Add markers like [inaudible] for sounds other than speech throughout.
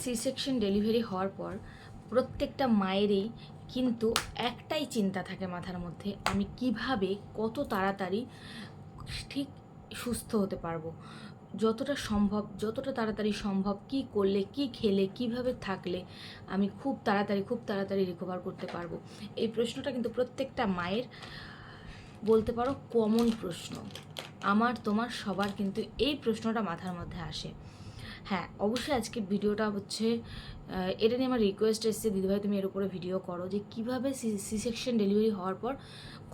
C section delivery হওয়ার পর প্রত্যেকটা মায়েরই কিন্তু একটাই চিন্তা থাকে মাথার মধ্যে, আমি কীভাবে কত তাড়াতাড়ি ঠিক সুস্থ হতে পারব? যতটা সম্ভব, যতটা তাড়াতাড়ি সম্ভব, কি করলে, কি খেলে, কীভাবে থাকলে আমি খুব তাড়াতাড়ি খুব তাড়াতাড়ি রিকভার করতে পারব? এই প্রশ্নটা কিন্তু প্রত্যেকটা মায়ের বলতে পারো কমন প্রশ্ন। আমার, তোমার, সবার কিন্তু এই প্রশ্নটা মাথার মধ্যে আসে। হ্যাঁ অবশ্যই আজকে ভিডিওটা হচ্ছে এটা নিয়ে আমার রিকোয়েস্ট এসেছে, দিদিভাই তুমি এর উপরে ভিডিও করো যে কীভাবে সি সেকশন ডেলিভারি হওয়ার পর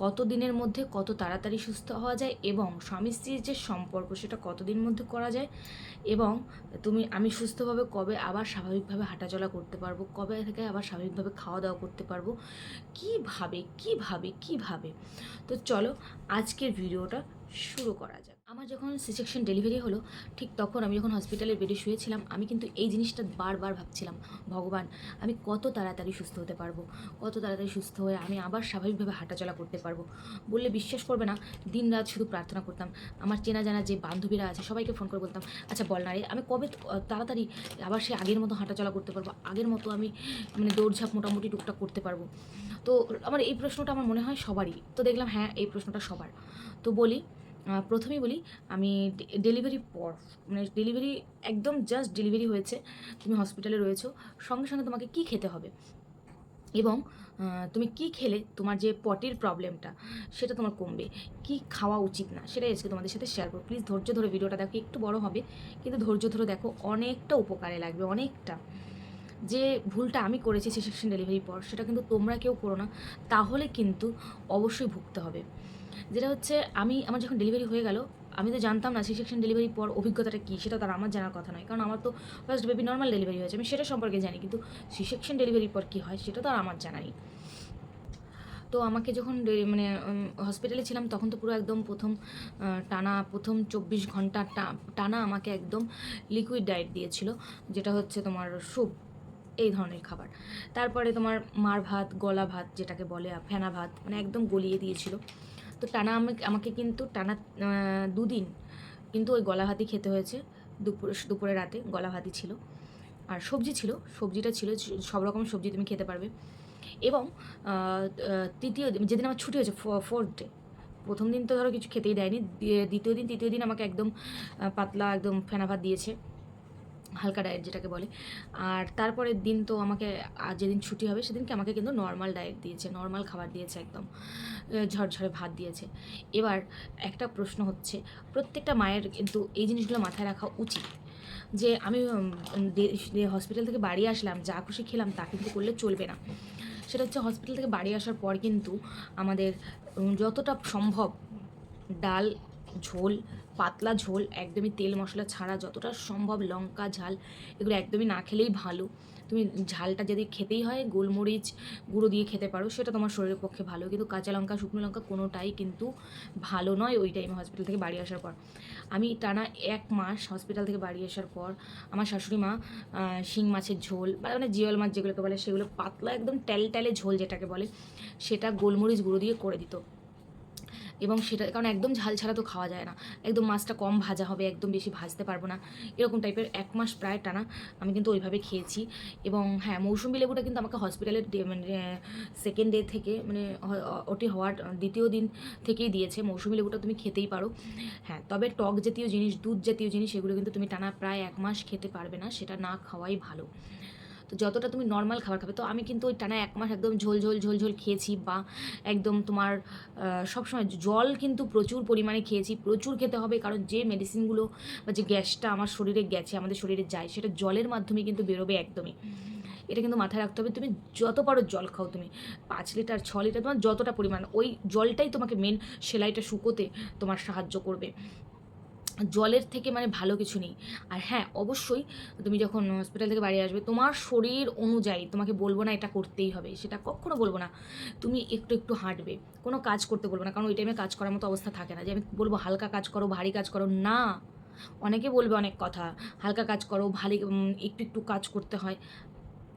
কত দিনের মধ্যে কত তাড়াতাড়ি সুস্থ হওয়া যায় এবং স্বামী স্ত্রীর যে সম্পর্ক সেটা কতদিন মধ্যে করা যায় এবং তুমি, আমি সুস্থভাবে কবে আবার স্বাভাবিকভাবে হাঁটাচলা করতে পারব, কবে থেকে আবার স্বাভাবিকভাবে খাওয়া দাওয়া করতে পারব, কীভাবে কীভাবে কীভাবে? তো চলো আজকের ভিডিওটা শুরু করা যাক। আমার যখন সি সেকশন ডেলিভারি হলো, ঠিক তখন আমি যখন হসপিটালের বেডে শুয়েছিলাম, আমি কিন্তু এই জিনিসটা বারবার ভাবছিলাম, ভগবান, আমি কত তাড়াতাড়ি সুস্থ হতে পারব? কত তাড়াতাড়ি সুস্থ হয়ে আমি আবার স্বাভাবিকভাবে হাঁটাচলা করতে পারব? বললে বিশ্বাস করবে না দিন রাত শুধু প্রার্থনা করতাম। আমার চেনা জানা যে বান্ধবীরা আছে, সবাইকে ফোন করে বলতাম আচ্ছা বল না রে, আমি কবে তাড়াতাড়ি আবার সে আগের মতো হাঁটাচলা করতে পারব? আগের মতো আমি মানে দৌড়ঝাঁপ মোটামুটি টুকটাক করতে পারব? তো আমার এই প্রশ্নটা আমার মনে হয় সবারই। তো দেখলাম হ্যাঁ এই প্রশ্নটা সবার। তো বলি প্রথমেই বলি, আমি ডেলিভারি পর মানে ডেলিভারি একদম জাস্ট ডেলিভারি হয়েছে, তুমি হসপিটালে রয়েছো, সঙ্গে সঙ্গে তোমাকে কি খেতে হবে? এবং তুমি কি খেলে তোমার যে পটির প্রবলেমটা সেটা তোমার কমবে। কি খাওয়া উচিত না, সেটাই আজকে তোমাদের সাথে শেয়ার করো প্লিজ ধৈর্য ধরে ভিডিওটা দেখো, একটু বড় হবে, কিন্তু ধৈর্য ধরে দেখো, অনেকটা উপকারে লাগবে, অনেকটা। যে ভুলটা আমি করেছি সেকশন ডেলিভারি পর, সেটা কিন্তু তোমরা কেউ করো না, তাহলে কিন্তু অবশ্যই ভুগতে হবে। যেটা হচ্ছে আমি, আমার যখন ডেলিভারি হয়ে গেল, আমি তো জানতাম না সি সেকশন ডেলিভারি পর অভিজ্ঞতাটা কী, সেটা তার আমার জানার কথা নয়। কারণ আমার তো ফার্স্ট বেবি নর্মাল ডেলিভারি হয়েছে, আমি সেটা সম্পর্কে জানি, কিন্তু সি সেকশন ডেলিভারির পর কী হয়, সেটা তো আর আমার জানা নেই। তো আমাকে যখন মানে হসপিটালে ছিলাম, তখন তো পুরো একদম প্রথম টানা, প্রথম চব্বিশ ঘণ্টা টানা আমাকে একদম লিকুইড ডায়েট দিয়েছিল, যেটা হচ্ছে তোমার স্যুপ এই ধরনের খাবার। তারপরে তোমার মার ভাত, গলা ভাত, যেটাকে বলে ফেনা ভাত মানে একদম গলিয়ে দিয়েছিল। তো টানা আমাকে আমাকে কিন্তু টানা দুদিন কিন্তু ওই গলা ভাতই খেতে হয়েছে। দুপুরে দুপুরে রাতে গলা ভাতই ছিল। আর সবজি ছিল, সবজিটা ছিল সব রকম সবজি তুমি খেতে পারবে। এবং তৃতীয় দিন, যেদিন আমার ছুটি হয়েছে ফোর্থ ডে প্রথম দিন তো ধরো কিছু খেতেই দেয়নি দ্বিতীয় দিন, তৃতীয় দিন আমাকে একদম পাতলা একদম ফেনা ভাত দিয়েছে। হালকা ডায়েট যেটাকে বলে। আর তারপরের দিন তো আমাকে যেদিন ছুটি হবে সেদিনকে আমাকে কিন্তু নর্মাল ডায়েট দিয়েছে নর্মাল খাবার দিয়েছে একদম। ঝরঝরে ভাত দিয়েছে। এবার একটা প্রশ্ন হচ্ছে, প্রত্যেকটা মায়ের কিন্তু এই জিনিসগুলো মাথায় রাখা উচিত। যে আমি হসপিটাল থেকে বাড়ি আসলাম, যা খুশি খেলাম তা কিন্তু করলে চলবে না। সেটা হচ্ছে হসপিটাল থেকে বাড়ি আসার পর কিন্তু আমাদের যতটা সম্ভব ডাল, ঝোল পাতলা ঝোল, একদমই তেল মশলা ছাড়া যতটা সম্ভব লঙ্কা, ঝাল, এগুলো একদমই না খেলেই ভালো। তুমি ঝালটা যদি খেতেই হয়, গোলমরিচ গুঁড়ো দিয়ে খেতে পারো, সেটা তোমার শরীরের পক্ষে ভালো। কিন্তু কাঁচা লঙ্কা, শুকনো লঙ্কা কোনোটাই কিন্তু ভালো নয় ওই টাইমে হসপিটাল থেকে বাড়ি আসার পর। আমি টানা এক মাস হসপিটাল থেকে বাড়ি আসার পর আমার শাশুড়ি মা শিং মাছের ঝোল বা মানে জিওল মাছ যেগুলোকে বলে, সেগুলো পাতলা একদম টেল টেলে ঝোল যেটাকে বলে, সেটা গোলমরিচ গুঁড়ো দিয়ে করে দিত। এবং সেটা, কারণ একদম ঝাল ছাড়া তো খাওয়া যায় না। একদম মাছটা কম ভাজা হবে, একদম বেশি ভাজতে পারব না। এরকম টাইপের এক মাস প্রায় টানা আমি কিন্তু ওইভাবে খেয়েছি। এবং হ্যাঁ মৌসুমি লেবুটা কিন্তু আমাকে হসপিটালের মানে সেকেন্ড ডে থেকে মানে ওটি হওয়ার দ্বিতীয় দিন থেকেই দিয়েছে। মৌসুমি লেবুটা তুমি খেতেই পারো। হ্যাঁ তবে টক জাতীয় জিনিস, দুধ জাতীয় জিনিস, এগুলো কিন্তু তুমি টানা প্রায় এক মাস খেতে পারবে না, সেটা না খাওয়াই ভালো। তো যতটা তুমি নর্মাল খাবার খাবে তো আমি কিন্তু ওই টানা এক মাস একদম ঝোল ঝোল ঝোল ঝোল খেয়েছি বা একদম তোমার সবসময় জল কিন্তু প্রচুর পরিমাণে খেয়েছি প্রচুর খেতে হবে কারণ যে মেডিসিনগুলো বা যে গ্যাসটা আমার শরীরে গেছে আমাদের শরীরে যায় সেটা জলের মাধ্যমে কিন্তু বেরোবে একদমই। এটা কিন্তু মাথায় রাখতে হবে তুমি যত পারো জল খাও তুমি। পাঁচ লিটার ছ লিটার তোমার যতটা পরিমাণ ওই জলটাই তোমাকে মেন সেলাইটা শুকোতে তোমার সাহায্য করবে। জলের থেকে মানে ভালো কিছু নেই। আর হ্যাঁ অবশ্যই তুমি যখন হসপিটাল থেকে বাড়ি আসবে, তোমার শরীর অনুযায়ী তোমাকে বলব না এটা করতেই হবে, সেটা কখনো বলব না। তুমি একটু একটু হাঁটবে, কোনো কাজ করতে বলব না, কারণ ওই টাইমে কাজ করার মতো অবস্থা থাকে না যে আমি বলব হালকা কাজ করো, ভারী কাজ করো, না। অনেকে বলবে অনেক কথা, হালকা কাজ করো, ভারী একটু একটু কাজ করতে হয়।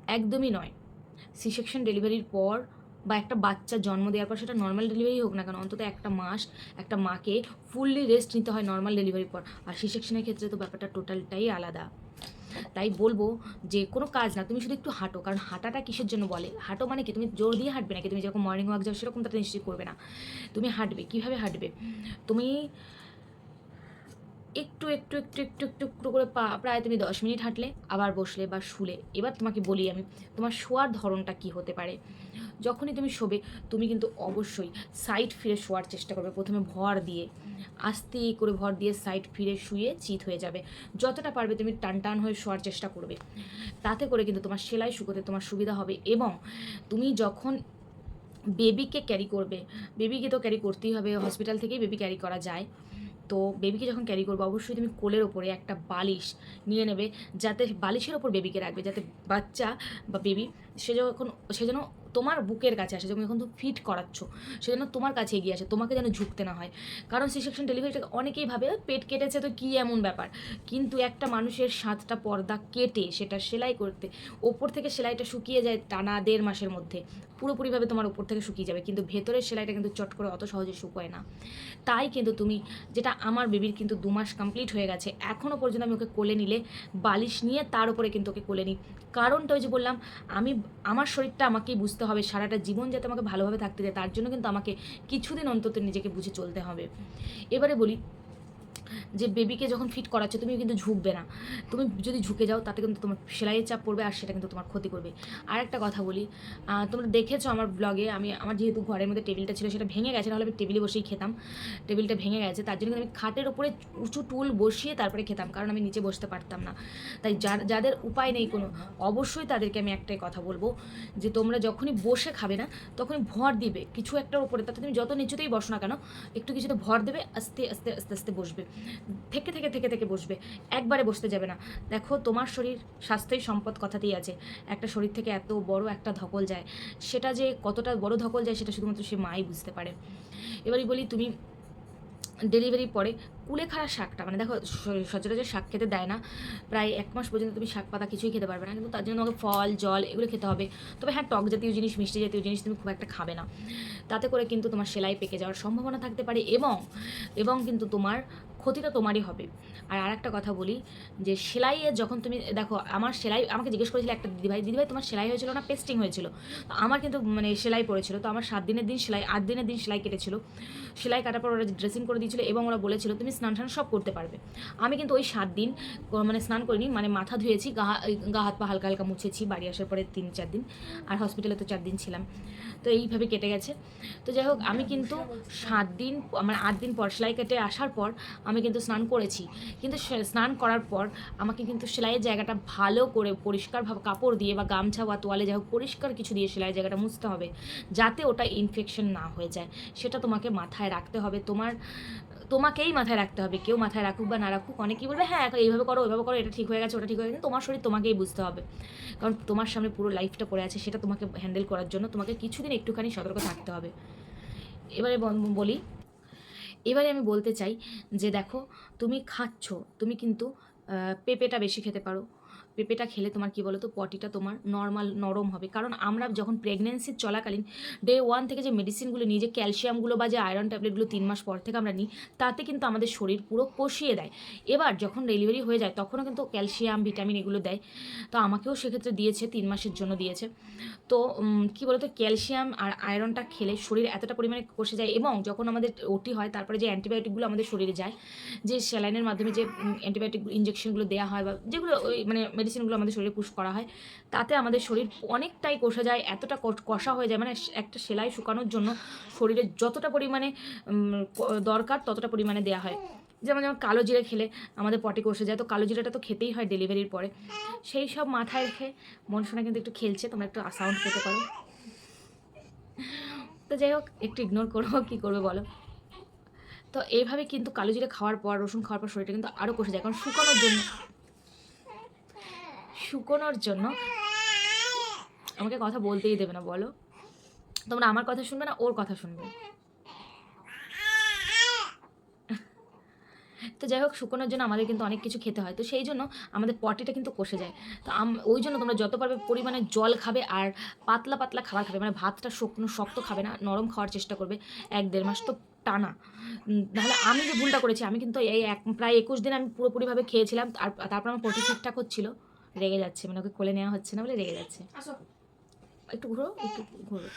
একদমই নয়। সি সেকশন ডেলিভারির পর বা একটা বাচ্চা জন্ম দেওয়ার পর সেটা নর্মাল ডেলিভারি হোক না কেন, অন্তত একটা মাস একটা মাকে ফুললি রেস্ট নিতে হয় নর্মাল ডেলিভারির পর। আর সি সেকশনের ক্ষেত্রে তো ব্যাপারটা টোটালটাই আলাদা। তাই বলব যে কোনো কাজ না, তুমি শুধু একটু হাঁটো, কারণ হাঁটাটা কিসের জন্য বলে? হাঁটো মানে কি? তুমি জোর দিয়ে হাঁটবে নাকি? তুমি যেরকম মর্নিং ওয়াক যাও সেরকম তো নিশ্চয়ই করবে না। তুমি হাঁটবে, কীভাবে হাঁটবে? তুমি একটু একটু একটু একটু একটু একটু করে পা, প্রায় তুমি দশ মিনিট হাঁটলে, আবার বসলে বা শুলে। এবার তোমাকে বলি আমি, তোমার শোয়ার ধরনটা কি হতে পারে? যখনই তুমি শোবে, তুমি কিন্তু অবশ্যই সাইড ফিরে শোয়ার চেষ্টা করবে, প্রথমে ভর দিয়ে। আস্তে করে ভর দিয়ে সাইড ফিরে শুয়ে চিত হয়ে যাবে। যতটা পারবে তুমি টান টান হয়ে শোয়ার চেষ্টা করবে। তাতে করে কিন্তু তোমার সেলাই শুকোতে তোমার সুবিধা হবে এবং তুমি যখন বেবিকে ক্যারি করবে বেবিকে তো ক্যারি করতেই হবে হসপিটাল থেকেই বেবি ক্যারি করা যায়। তো বেবিকে যখন ক্যারি করব, অবশ্যই তুমি কোলের ওপরে একটা বালিশ নিয়ে নেবে, যাতে বালিশের ওপর বেবিকে রাখবে, যাতে বাচ্চা বা বেবি সে যখন, সে যেন তোমার বুকের কাছে আসে যখন তুমি ফিট করাচ্ছ সে যেন তোমার কাছে এগিয়ে আসে, তোমাকে যেন ঝুঁকতে না হয়। কারণ সি সেকশন ডেলিভারিটা অনেকেই ভাবে, পেট কেটেছে তো কী এমন ব্যাপার? কিন্তু একটা মানুষের সাতটা পর্দা কেটে, সেটা সেলাই করতে, ওপর থেকে সেলাইটা শুকিয়ে যায় টানা দেড় মাসের মধ্যে, পুরোপুরিভাবে তোমার উপর থেকে শুকিয়ে যাবে। কিন্তু ভেতরের সেলাইটা কিন্তু চট করে অত সহজে শুকোয় না। তাই কিন্তু তুমি, যেটা আমার বেবির কিন্তু দু মাস কমপ্লিট হয়ে গেছে এখনও পর্যন্ত আমি ওকে কোলে নিলে, বালিশ নিয়ে তার উপরে কিন্তু ওকে কোলে নিই। কারণটা ওই যে বললাম, আমি, আমার শরীরটা আমাকেই বুঝতে হবে, সারাটা জীবন যাতে আমাকে ভালোভাবে থাকতে দেয়, তার জন্য কিন্তু আমাকে কিছুদিন অন্তত নিজেকে বুঝে চলতে হবে। এবারে বলি যে বেবিকে যখন ফিট করাচ্ছে তুমি কিন্তু ঝুঁকবে না। তুমি যদি ঝুঁকে যাও, তাতে কিন্তু তোমার সেলাইয়ের চাপ পড়বে আর সেটা কিন্তু তোমার ক্ষতি করবে। আর একটা কথা বলি তোমরা দেখেছ আমার ব্লগে আমি আমার যেহেতু ঘরের মধ্যে টেবিলটা ছিল, সেটা ভেঙে গেছে, নাহলে আমি টেবিলে বসেই খেতাম। টেবিলটা ভেঙে গেছে, তার জন্য আমি খাটের ওপরে উঁচু টুল বসিয়ে তারপরে খেতাম, কারণ আমি নিচে বসতে পারতাম না। তাই যাদের উপায় নেই কোনো, অবশ্যই তাদেরকে আমি একটাই কথা বলব, যে তোমরা যখনই বসে খাবে না, তখনই ভর দিবে। কিছু একটার উপরে, তাতে তুমি যত নিচুতেই বসো না কেন, একটু কিছুতে ভর দেবে, আস্তে আস্তে আস্তে আস্তে বসবে। থেকে থেকে থেকে থেকে বসবে। একবারে বসতে যাবে না। দেখো, তোমার শরীর স্বাস্থ্যই সম্পদ কথাতেই আছে। একটা শরীর থেকে এত বড় একটা ধকল যায়, সেটা যে কতটা বড় ধকল যায়, সেটা শুধুমাত্র সে মাই বুঝতে পারে। এবারই বলি, তুমি ডেলিভারি পরে কুলেখাড়া শাকটা মানে দেখো সচরাচর শাক খেতে দেয় না। প্রায় এক মাস পর্যন্ত তুমি শাক পাতা কিছুই খেতে পারবে না, কিন্তু তার জন্য তোমাকে ফল, জল এগুলো খেতে হবে। তবে হ্যাঁ টক জাতীয় জিনিস, মিষ্টি জাতীয় জিনিস তুমি খুব একটা খাবে না। তাতে করে কিন্তু তোমার সেলাই পেকে যাওয়ার সম্ভাবনা থাকতে পারে এবং এবং কিন্তু তোমার ক্ষতিটা তোমারই হবে। আর আরেকটা কথা বলি, যে সেলাইয়ে যখন তুমি, দেখো, আমার সেলাই, আমাকে জিজ্ঞেস করেছিল একটা দিদিভাই দিদিভাই, তোমার সেলাই হয়েছিল না? পেস্টিং হয়েছিল? তো আমার কিন্তু মানে সেলাই পড়েছিল। তো আমার সাত দিনের দিন সেলাই, আট দিনের দিন সেলাই কেটেছিল। সেলাই কাটার পর ওরা ড্রেসিং করে দিয়েছিল এবং ওরা বলেছিল, তুমি স্নান টান সব করতে পারবে। আমি কিন্তু ওই সাত দিন মানে স্নান করিনি মানে মাথা ধুয়েছি, গা গা, হাত, পা হালকা হালকা মুছেছি, বাড়ি আসার পরে তিন, চার দিন। আর হসপিটালে তো চার দিন ছিলাম। তো এইভাবে কেটে গেছে। তো যাই হোক, আমি কিন্তু সাত দিন মানে আট দিন পর সেলাই কেটে আসার পর আমি কিন্তু স্নান করেছি। কিন্তু স্নান করার পর আমাকে কিন্তু সেলাইয়ের জায়গাটা ভালো করে পরিষ্কারভাবে কাপড় দিয়ে বা গামছা বা তোয়ালে যাই হোক পরিষ্কার কিছু দিয়ে সেলাইয়ের জায়গাটা মুছতে হবে, যাতে ওটা ইনফেকশন না হয়ে যায়। সেটা তোমাকে মাথায় রাখতে হবে। তোমার, তোমাকেই মাথায় রাখতে হবে। কেউ মাথায় রাখুক বা না রাখুক, অনেকেই বলবে হ্যাঁ এইভাবে করো, ওইভাবে করো, এটা ঠিক হয়ে গেছে, ওটা ঠিক হয়ে গেছে। তোমার শরীর তোমাকেই বুঝতে হবে। কারণ তোমার সামনে পুরো লাইফটা পড়ে আছে, সেটা তোমাকে হ্যান্ডেল করার জন্য তোমাকে কিছুদিন একটুখানি সতর্ক থাকতে হবে। এবারে বল- বলি এবারে আমি বলতে চাই যে দেখো তুমি খাচ্ছ তুমি কিন্তু পেঁপেটা বেশি খেতে পারো। পেঁপেটা খেলে তোমার কি বলো তো পটিটা তোমার নর্মাল নরম হবে। কারণ আমরা যখন প্রেগনেন্সির চলাকালীন ডে ওয়ান থেকে যে মেডিসিনগুলো নিই, যে ক্যালসিয়ামগুলো বা যে আয়রন ট্যাবলেটগুলো তিন মাস পর থেকে আমরা নিই, তাতে কিন্তু আমাদের শরীর পুরো কষিয়ে দেয়। এবার যখন ডেলিভারি হয়ে যায়, তখনও কিন্তু ক্যালসিয়াম ভিটামিন এগুলো দেয়। তো আমাকেও সেক্ষেত্রে দিয়েছে, তিন মাসের জন্য দিয়েছে। তো কি বলতো ক্যালসিয়াম আর আয়রনটা খেলে শরীর এতটা পরিমাণে কষে যায় এবং যখন আমাদের ওটি হয়, তারপরে যে অ্যান্টিবায়োটিকগুলো আমাদের শরীরে যায়, যে স্যালাইনের মাধ্যমে যে অ্যান্টিবায়োটিক ইঞ্জেকশনগুলো দেওয়া হয় বা যেগুলো ওই মানে মেডিসিনগুলো আমাদের শরীরে পুশ করা হয়, তাতে আমাদের শরীর অনেকটাই কষে যায়, এতটা কষা হয়ে যায় মানে একটা সেলাই শুকানোর জন্য শরীরে যতটা পরিমাণে দরকার ততটা পরিমাণে দেওয়া হয়। যেমন যেমন কালো জিরে খেলে আমাদের পটে কষে যায়, তো কালো জিরাটা তো খেতেই হয় ডেলিভারির পরে। সেই সব মাথায় রেখে মন শোনা কিন্তু একটু খেলছে, তোমরা একটু সাউন্ড পেতে পারো। তো যাই হোক, একটু ইগনোর করব কী করবে বলো? তো এইভাবে কিন্তু কালো জিরে খাওয়ার পর, রসুন খাওয়ার পর শরীরটা কিন্তু আরও কষে যায়, কারণ শুকানোর জন্য শুকোনোর জন্য আমাকে কথা বলতেই দেবে না, বলো। তোমরা আমার কথা শুনবে না, ওর কথা শুনবে। তো যাই হোক, শুকোনোর জন্য আমাদের কিন্তু অনেক কিছু খেতে হয়। তো সেই জন্য আমাদের পটিটা কিন্তু কষে যায়। তো ওই জন্য তোমরা যত পারবে পরিমাণে জল খাবে আর পাতলা পাতলা খাবার খাবে। মানে ভাতটা শুকনো, শক্ত খাবে না, নরম খাওয়ার চেষ্টা করবে এক দেড় মাস। তো টানা। নাহলে আমি যে ভুলটা করেছি, আমি কিন্তু এই এক, প্রায় একুশ দিন আমি পুরোপুরিভাবে খেয়েছিলাম। আর তারপর আমার পটি ঠিকঠাক হচ্ছিল। রেগে যাচ্ছে মানে ওকে কোলে নেওয়া হচ্ছে না বলে রেগে যাচ্ছে। একটু ঘুরো একটু ঘুরো।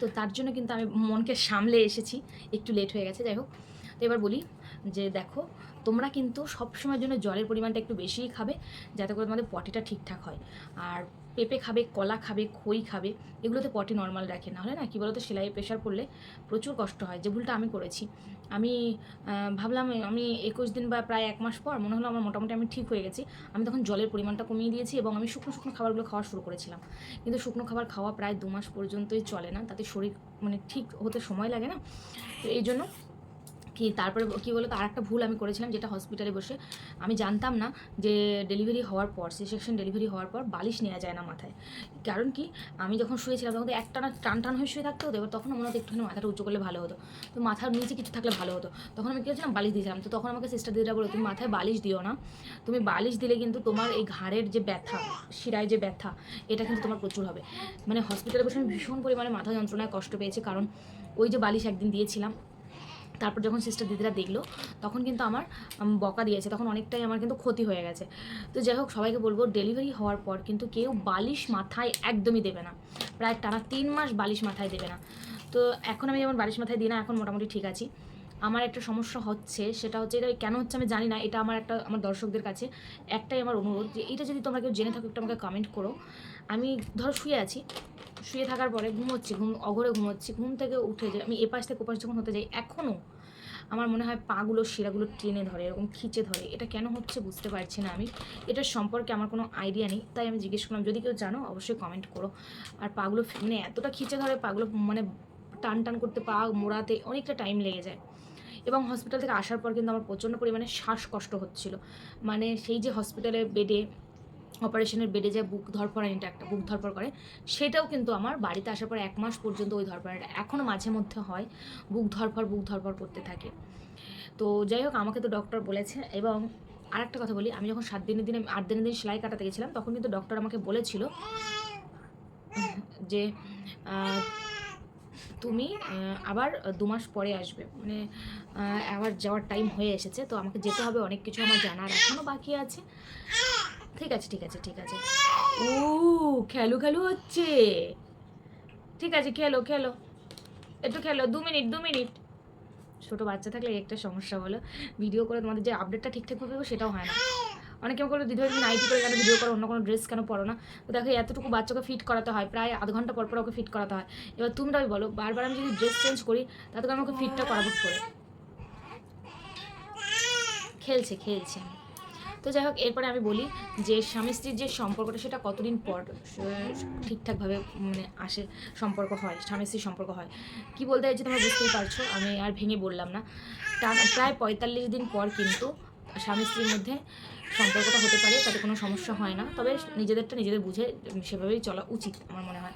তো তার জন্য কিন্তু আমি মনকে সামলে এসেছি একটু লেট হয়ে গেছে যাই হোক। তো এবার বলি যে দেখো তোমরা কিন্তু সবসময়ের জন্য জলের পরিমাণটা একটু বেশিই খাবে যাতে করে তোমাদের পটিটা ঠিকঠাক হয়। আর পেঁপে খাবে, কলা খাবে, খই খাবে, এগুলোতে পটি নর্মাল রাখে। না হলে না, কী বলতো সেলাই প্রেশার পড়লে প্রচুর কষ্ট হয়। যে ভুলটা আমি করেছি। আমি ভাবলাম, আমি একুশ দিন বা প্রায় এক মাস পর মনে হলো আমার মোটামুটি আমি ঠিক হয়ে গেছি। আমি তখন জলের পরিমাণটা কমিয়ে দিয়েছি এবং আমি শুকনো শুকনো খাবারগুলো খাওয়া শুরু করেছিলাম। কিন্তু শুকনো খাবার খাওয়া প্রায় দু মাস পর্যন্তই চলে না। তাতে শরীর মানে ঠিক হতে সময় লাগে না। তো এই জন্য কি তারপরে কী বলো তো আর একটা ভুল আমি করেছিলাম যেটা হসপিটালে বসে। আমি জানতাম না যে ডেলিভারি হওয়ার পর সি সেকশন ডেলিভারি হওয়ার পর বালিশ নেওয়া যায় না মাথায়। কারণ কি? আমি যখন শুয়েছিলাম তখন তো একটা না টান টান হয়ে শুয়ে থাকতে হতো, এবার তখন মনে হতো একটুখানি মাথাটা উঁচু করলে ভালো হতো। তো মাথার নিচে কিছু থাকলে ভালো হতো। তখন আমি কী করেছিলাম? বালিশ দিয়েছিলাম। তো তখন আমাকে সিস্টার দিদিরা বলো তুমি মাথায় বালিশ দিও না। তুমি বালিশ দিলে কিন্তু তোমার এই ঘাড়ের যে ব্যথা, শিরায় যে ব্যথা, এটা কিন্তু তোমার প্রচুর হবে। মানে হসপিটালে বসে আমি ভীষণ পরিমাণে মাথা যন্ত্রণায় কষ্ট পেয়েছি। কারণ ওই যে বালিশ একদিন দিয়েছিলাম তারপর যখন সিস্টার দিদিরা দেখল, তখন কিন্তু আমার বকা দিয়েছে। তখন অনেকটাই আমার কিন্তু ক্ষতি হয়ে গেছে। তো যাই হোক, সবাইকে বলব ডেলিভারি হওয়ার পর কিন্তু কেউ বালিশ মাথায় একদমই দেবে না। প্রায় টানা তিন মাস বালিশ মাথায় দেবে না। তো এখন আমি যেমন বালিশ মাথায় দিই না, এখন মোটামুটি ঠিক আছি। আমার একটা সমস্যা হচ্ছে, সেটা হচ্ছে এটা কেন হচ্ছে আমি জানি না, এটা আমার একটা, আমার দর্শকদের কাছে একটাই আমার অনুরোধ যে, এটা যদি তোমরা কেউ জেনে থাকো, একটু আমাকে কমেন্ট করো। আমি ধরো শুয়ে আছি, শুয়ে থাকার পরে ঘুমোচ্ছি, ঘুম, অঘরে ঘুমোচ্ছি, ঘুম থেকে উঠে যাই আমি এপাশ থেকে ওপাশ যখন হতে যাই এখনও আমার মনে হয় পাগুলো শিরাগুলো টেনে ধরে, এরকম খিচে ধরে। এটা কেন হচ্ছে বুঝতে পারছি না আমি। এটার সম্পর্কে আমার কোনো আইডিয়া নেই, তাই আমি জিজ্ঞেস করলাম, যদি কেউ জানো অবশ্যই কমেন্ট করো। আর পাগুলো মানে এতটা খিচে ধরে, পাগুলো মানে টান টান করতে, পা মোড়াতে অনেকটা টাইম লেগে যায়। এবং হসপিটাল থেকে আসার পর কিন্তু আমার প্রচণ্ড পরিমাণে শ্বাসকষ্ট হচ্ছিল। মানে সেই যে হসপিটালে বেডে অপারেশনের বেডে যে বুক ধরপড়ানিটা একটা বুক ধরপড় করে, সেটাও কিন্তু আমার বাড়িতে আসার পর এক মাস পর্যন্ত ওই ধরপড়ানিটা এখনও মাঝে মধ্যে হয়, বুক ধরপড় বুক ধরপড় করতে থাকে। তো যাই হোক, আমাকে তো ডক্টর বলেছে এবং আরেকটা কথা বলি, আমি যখন সাত দিনের দিনে, আট দিনের দিন সেলাই কাটাতে গেছিলাম, তখন কিন্তু ডক্টর আমাকে বলেছিল যে তুমি আবার দু মাস পরে আসবে। মানে আবার যাওয়ার টাইম হয়ে এসেছে, তো আমাকে যেতে হবে, অনেক কিছু আমার জানার এখনও বাকি আছে। আছে, ঠিক আছে ঠিক আছে। ও, খেলো খেলো হচ্ছে। ঠিক আছে, খেলো খেলো। একটু খেলো, দু মিনিট দু মিনিট। ছোটো বাচ্চা থাকলে একটা সমস্যা হলো। ভিডিও করে তোমাদের যে আপডেটটা ঠিকঠাকভাবে হবে সেটাও হয় না। অনেকে আমাকে বলে দিদিভাই তুমি নাইটি করে কেন ভিডিও করো? অন্য কোনো ড্রেস কেন পরো না? তো দেখো এতটুকু বাচ্চাকে ফিট করাতে হয়, প্রায় আধ ঘণ্টা পর পর ওকে ফিট করাতে হয়। এবার তোমরাই বলো, বারবার আমি যদি ড্রেস চেঞ্জ করি, তাতে আমাকে ফিটটা করাবো করে? খেলছে খেলছে। তো যাই হোক, এরপরে আমি বলি যে স্বামী স্ত্রীর যে সম্পর্কটা, সেটা কতদিন পর ঠিকঠাকভাবে মানে আসে, সম্পর্ক হয়, স্বামী স্ত্রীর সম্পর্ক হয়। কি বলতে চাইছি তোমরা বুঝতেই পারছ, আমি আর ভেঙে বললাম না। প্রায় পঁয়তাল্লিশ দিন পর কিন্তু স্বামী স্ত্রীর মধ্যে সম্পর্কটা হতে পারে, তাতে কোনো সমস্যা হয় না। তবে নিজেদেরটা নিজেদের বুঝে সেভাবেই চলা উচিত, আমার মনে হয়।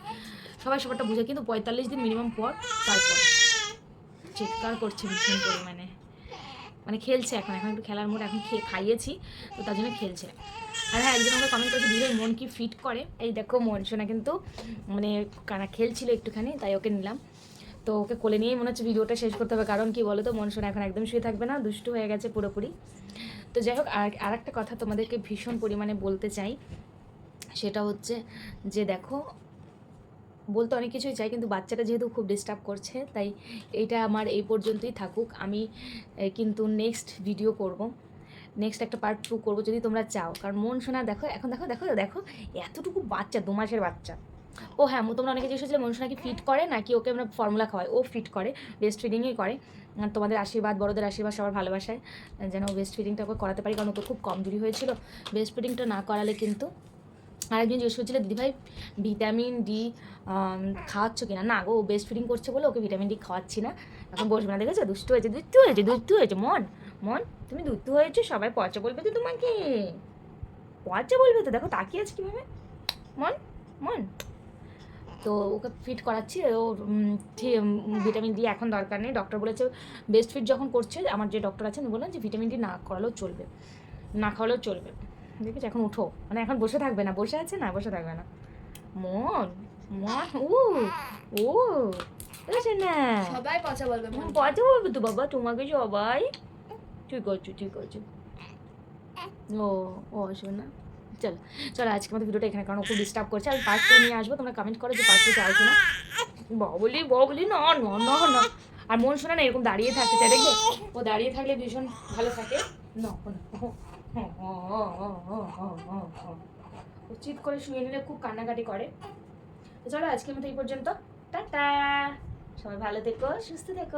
সবাই সবারটা বুঝে, কিন্তু পঁয়তাল্লিশ দিন মিনিমাম পর, তারপর। চিৎকার করছে ভীষণ পরিমাণে। মানে খেলছে এখন এখন একটু খেলার মোড এখন খেয়ে খাইয়েছি, তো তার জন্য খেলছে। আর হ্যাঁ একজন আমাকে কমেন্ট করেছে দিদিভাই মন কি ফিট করে? এই দেখো মন শোনা কিন্তু মানে কানা খেলছিল একটুখানি, তাই ওকে নিলাম। তো ওকে কোলে নিয়েই মনে হচ্ছে ভিডিওটা শেষ করতে হবে, কারণ কি বলো তো মন শোনা এখন একদম শুয়ে থাকবে না, দুষ্টু হয়ে গেছে পুরোপুরি। তো যাই হোক, আর একটা কথা তোমাদেরকে ভীষণ পরিমাণে বলতে চাই, সেটা হচ্ছে যে দেখো বলতে অনেক কিছুই চাই, কিন্তু বাচ্চাটা যেহেতু খুব ডিস্টার্ব করছে, তাই এইটা আমার এই পর্যন্তই থাকুক। আমি কিন্তু নেক্সট ভিডিও করব। নেক্সট একটা পার্ট টু করব যদি তোমরা চাও। কারণ মন শোনা দেখো, এখন দেখো দেখো দেখো, এতটুকু বাচ্চা, দু মাসের বাচ্চা। ও হ্যাঁ তোমরা অনেকে জিজ্ঞেস করছিলে, মন কি ফিট করে? নাকি ওকে আমরা ফর্মুলা খাওয়াই? ও ফিট করে বেস্ট ফিডিংই করে। তোমাদের আশীর্বাদ, বড়দের আশীর্বাদ, সবার ভালোবাসায়। যেন বেস্ট ফিডিংটা ওকে করাতে পারি, কারণ ও তো খুব কমজোরি হয়েছিল। বেস্ট ফিডিংটা না করালে কিন্তু আরেকজন জিজ্ঞেস করছিল দিদিভাই ভিটামিন ডি খাওয়াচ্ছ কিনা? না গো বেস্ট ফিডিং করছে বলে ওকে ভিটামিন ডি খাওয়াচ্ছি না। এখন বসবে না, দেখেছ? দুষ্টু হয়েছে দুষ্টু হয়েছে দুষ্টু হয়েছে। মন মন, তুমি দুষ্টু হয়েছে, সবাই পচা বলবে তো তোমাকে। পচা বলবে তো, দেখো তাকিয়ে আছে কীভাবে। মন মন। তো ওকে ফিট করাচ্ছি, ও ভিটামিন ডি এখন দরকার নেই। ডক্টর বলেছে বেস্ট ফিট যখন করছে, আমার যে ডক্টর আছেন, বললেন যে ভিটামিন ডি না করালেও চলবে, না খাওয়ালেও চলবে। দেখেছি এখন উঠো মানে এখন বসে থাকবে না। বসে আছে না? বসে থাকবে না। মন মন ও ও বুঝছে না সবাই পচা বলবে মন। পচা বলবে তো বাবা তোমাকে সবাই। ঠিক আছে ঠিক আছে। ও ও শোনা চলো চলো আজকে আমাদের ভিডিওটা এখানে কারণ খুব ডিস্টার্ব করছে। আমি পার্ট টু নিয়ে আসব তোমরা কমেন্ট করো যে পার্ট টু চাও কিনা। বলি বলি না না না না আর মন শোনা না এরকম দাঁড়িয়ে থাকতে চাই দেখবে ও দাঁড়িয়ে থাকলে ভীষণ ভালো থাকে। না ও [laughs] চিৎ করে শুয়ে নিলে খুব কান্নাকাটি করে। চলো আজকের মতো এই পর্যন্ত। টাটা! সবাই ভালো থেকো, সুস্থ থেকো।